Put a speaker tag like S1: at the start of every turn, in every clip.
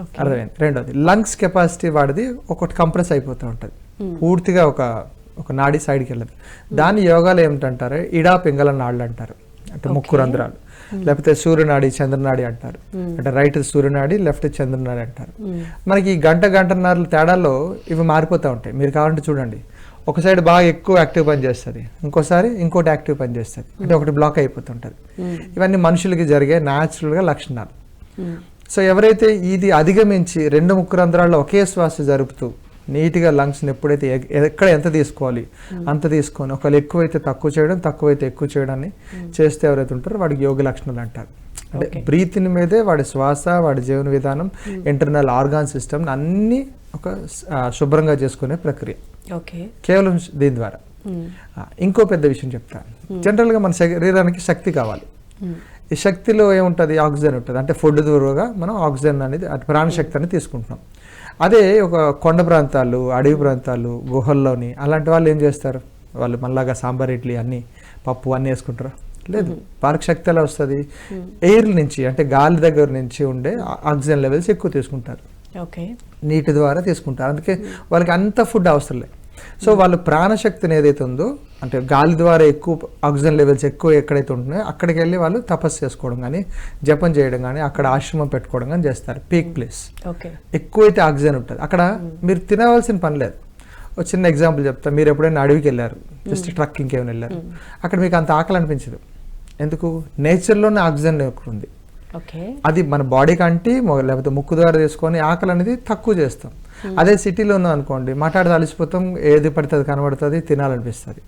S1: అర్థమైంది. రెండోది lungs capacity వాడిది ఒకటి కంప్రెస్ అయిపోతూ ఉంటుంది. పూర్తిగా ఒక ఒక నాడి సైడ్కి వెళ్ళదు. దాని యోగాలు ఏమిటంటారు? ఇడా పింగళ నాళ్ళు అంటారు. అంటే ముక్కు రంధ్రాలు. లేకపోతే సూర్యనాడి చంద్రనాడి అంటారు. అంటే రైట్ సూర్యనాడి లెఫ్ట్ చంద్రనాడి అంటారు. మనకి ఈ గంట గంటన్నర తేడాలో ఇవి మారిపోతూ ఉంటాయి. మీరు కావాలంటే చూడండి. ఒక సైడ్ బాగా ఎక్కువ యాక్టివ్ పని చేస్తుంది. ఇంకోసారి ఇంకోటి యాక్టివ్ పని చేస్తుంది. అంటే ఒకటి బ్లాక్ అయిపోతుంటుంది. ఇవన్నీ మనుషులకి జరిగే న్యాచురల్గా లక్షణాలు. సో ఎవరైతే ఇది అధిగమించి రెండు ముక్కు రంధ్రాల్లో ఒకే శ్వాస జరుపుతూ నీట్గా లంగ్స్ని ఎప్పుడైతే ఎక్కడ ఎంత తీసుకోవాలి అంత తీసుకొని ఒకవేళ ఎక్కువైతే తక్కువ చేయడం తక్కువైతే ఎక్కువ చేయడాన్ని చేస్తే ఎవరైతే ఉంటారో వాడికి యోగ లక్షణాలు అంటారు. అంటే బ్రీతిని మీదే వాడి శ్వాస వాడి జీవన విధానం ఇంటర్నల్ ఆర్గాన్ సిస్టమ్ అన్నీ ఒక శుభ్రంగా చేసుకునే ప్రక్రియ.
S2: ఓకే
S1: కేవలం దీని ద్వారా. ఆ, ఇంకో పెద్ద విషయం చెప్తాను. జనరల్గా మన శరీరానికి శక్తి కావాలి. ఈ శక్తిలో ఏముంటుంది? ఆక్సిజన్ ఉంటుంది. అంటే ఫుడ్ ద్వారా మనం ఆక్సిజన్ అనేది అటు ప్రాణశక్తి అనేది తీసుకుంటున్నాం. అదే ఒక కొండ ప్రాంతాలు అడవి ప్రాంతాలు గుహల్లోని అలాంటి వాళ్ళు ఏం చేస్తారు? వాళ్ళు మళ్ళాగా సాంబార్ ఇడ్లీ అన్ని పప్పు అన్నీ వేసుకుంటారా? లేదు. వాళ్ళకి శక్తి ఎలా వస్తుంది? ఎయిర్ నుంచి అంటే గాలి దగ్గర నుంచి ఉండే ఆక్సిజన్ లెవెల్స్ ఎక్కువ తీసుకుంటారు.
S2: ఓకే.
S1: నీటి ద్వారా తీసుకుంటారు. అందుకే వాళ్ళకి అంత ఫుడ్ అవసరం లేదు. సో వాళ్ళు ప్రాణశక్తిని ఏదైతే ఉందో అంటే గాలి ద్వారా ఎక్కువ ఆక్సిజన్ లెవెల్స్ ఎక్కువ ఎక్కడైతే ఉంటున్నాయో అక్కడికి వెళ్ళి వాళ్ళు తపస్సు చేసుకోవడం కానీ జపం చేయడం కానీ అక్కడ ఆశ్రమం పెట్టుకోవడం కానీ చేస్తారు. పీక్ ప్లేస్
S2: ఓకే
S1: ఎక్కువైతే ఆక్సిజన్ ఉంటుంది. అక్కడ మీరు తినవలసిన పని లేదు. ఒక చిన్న ఎగ్జాంపుల్ చెప్తా. మీరు ఎప్పుడైనా అడవికి వెళ్ళారు. జస్ట్ ట్రక్కింగ్కి ఏమైనా వెళ్ళారు. అక్కడ మీకు అంత ఆకలి అనిపించదు. ఎందుకు? నేచర్లోనే ఆక్సిజన్ ఎక్కువ ఉంది. అది మన బాడీకి అంటి మొ- లేకపోతే ముక్కు ద్వారా తీసుకొని ఆకలి అనేది తక్కువ చేస్తాం. అదే సిటీలో ఉన్నాం అనుకోండి మాట్లాడి అలసిపోతాం ఏది పడితే అది కనబడుతుంది తినాలనిపిస్తుంది.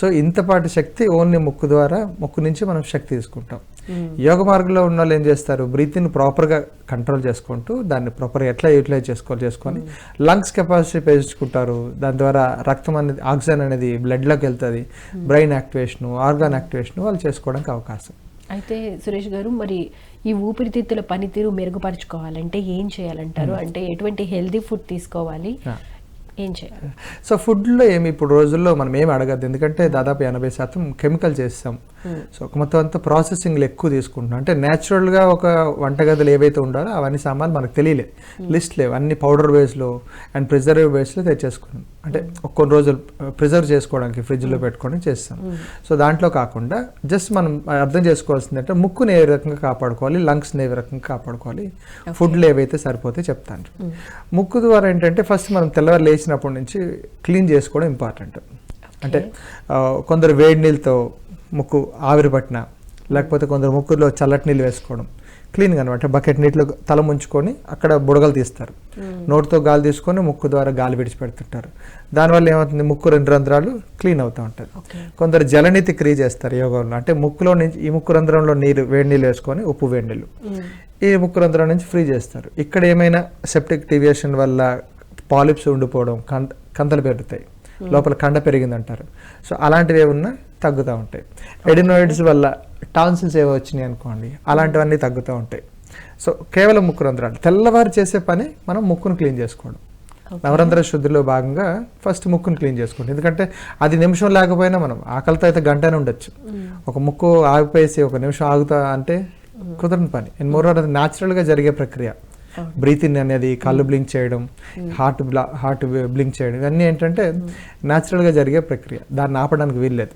S1: సో ఇంతపాటి శక్తి ఓన్లీ ముక్కు ద్వారా ముక్కు నుంచి మనం శక్తి తీసుకుంటాం. యోగ మార్గంలో ఉన్న వాళ్ళు ఏం చేస్తారు? బ్రీతింగ్ ప్రాపర్గా కంట్రోల్ చేసుకుంటూ దాన్ని ప్రాపర్గా ఎట్లా యూటిలైజ్ చేసుకోవాలి చేసుకొని లంగ్స్ కెపాసిటీ పెంచుకుంటారు. దాని ద్వారా రక్తం అనేది ఆక్సిజన్ అనేది బ్లడ్లోకి వెళ్తుంది. బ్రెయిన్ యాక్టివేషన్ ఆర్గాన్ యాక్టివేషన్ వాళ్ళు చేసుకోవడానికి అవకాశం.
S2: అయితే సురేష్ గారు మరి ఈ ఊపిరితిత్తుల పనితీరు మెరుగుపరుచుకోవాలంటే ఏం చేయాలంటారు? అంటే ఎటువంటి హెల్దీ ఫుడ్ తీసుకోవాలి. ఏం చేయాలి?
S1: సో ఫుడ్లో ఏమి ఇప్పుడు రోజుల్లో మనం ఏమి అడగద్దు. ఎందుకంటే దాదాపు ఎనభై శాతం కెమికల్ చేస్తాం. సో ఒక మొత్తం అంతా ప్రాసెసింగ్లు ఎక్కువ తీసుకుంటున్నాం. అంటే న్యాచురల్గా ఒక వంటగదులు ఏవైతే ఉండాలో అవన్నీ సామాన్లు మనకు తెలియలేదు. లిస్ట్ లేవు. అన్ని పౌడర్ బేస్లో అండ్ ప్రిజర్వ్ బేస్లో తెచ్చేసుకున్నాం. అంటే ఒక కొన్ని రోజులు ప్రిజర్వ్ చేసుకోవడానికి ఫ్రిడ్జ్లో పెట్టుకొని చేస్తాం. సో దాంట్లో కాకుండా జస్ట్ మనం అర్థం చేసుకోవాల్సింది అంటే ముక్కుని ఏ రకంగా కాపాడుకోవాలి లంగ్స్ని ఏ రకంగా కాపాడుకోవాలి ఫుడ్లు ఏవైతే సరిపోతే చెప్తాను. ముక్కు ద్వారా ఏంటంటే ఫస్ట్ మనం తెల్లవారు లేచినప్పటి నుంచి క్లీన్ చేసుకోవడం ఇంపార్టెంట్ అంటే కొందరు వేడి నీళ్ళతో ముక్కు ఆవిరి పట్టిన లేకపోతే కొందరు ముక్కులో చల్లటి నీళ్ళు వేసుకోవడం క్లీన్గా అనమాట బకెట్ నీటిలో తల ముంచుకొని అక్కడ బుడగలు తీస్తారు. నోటితో గాలి తీసుకొని ముక్కు ద్వారా గాలి విడిచిపెడుతుంటారు. దానివల్ల ఏమవుతుంది? ముక్కు రెండు రంధ్రాలు క్లీన్ అవుతూ ఉంటుంది
S2: ఓకే.
S1: కొందరు జలనీతి క్రియ చేస్తారు యోగంలో. అంటే ముక్కులో నుంచి ఈ ముక్కు రంధ్రంలో నీరు వేడి నీళ్ళు వేసుకొని ఉప్పు వేడి నీళ్ళు. ఈ ముక్కు రంధ్రం నుంచి ఫ్రీ చేస్తారు. ఇక్కడ ఏమైనా సెప్టిక్ టివియేషన్ వల్ల పాలిప్స్ ఉండిపోవడం కంట కంతలు పెరుగుతాయి. లోపల కండ పెరిగిందంటారు. సో అలాంటివి ఏమన్నా తగ్గుతూ ఉంటాయి. ఎడినోయిడ్స్ వల్ల టాన్సిల్స్ ఏవో వచ్చినాయి అనుకోండి అలాంటివన్నీ తగ్గుతూ ఉంటాయి. సో కేవలం ముక్కు రంధ్రాలు. తెల్లవారు చేసే పని మనం ముక్కును క్లీన్ చేసుకోవడం. నవరంధ్ర శుద్ధిలో భాగంగా ఫస్ట్ ముక్కును క్లీన్ చేసుకోండి ఎందుకంటే అది నిమిషం లేకపోయినా మనం ఆకలితో అయితే గంటనే ఉండొచ్చు. ఒక ముక్కు ఆగిపోయేసి ఒక నిమిషం ఆగుతా అంటే కుదరని పని. మోర్ అది న్యాచురల్గా జరిగే ప్రక్రియ. బ్రీతింగ్ అనేది కళ్ళు బ్లింక్ చేయడం హార్ట్ బ్లా హార్ట్ బ్లింక్ చేయడం ఇవన్నీ ఏంటంటే న్యాచురల్గా జరిగే ప్రక్రియ. దాన్ని ఆపడానికి వీల్లేదు.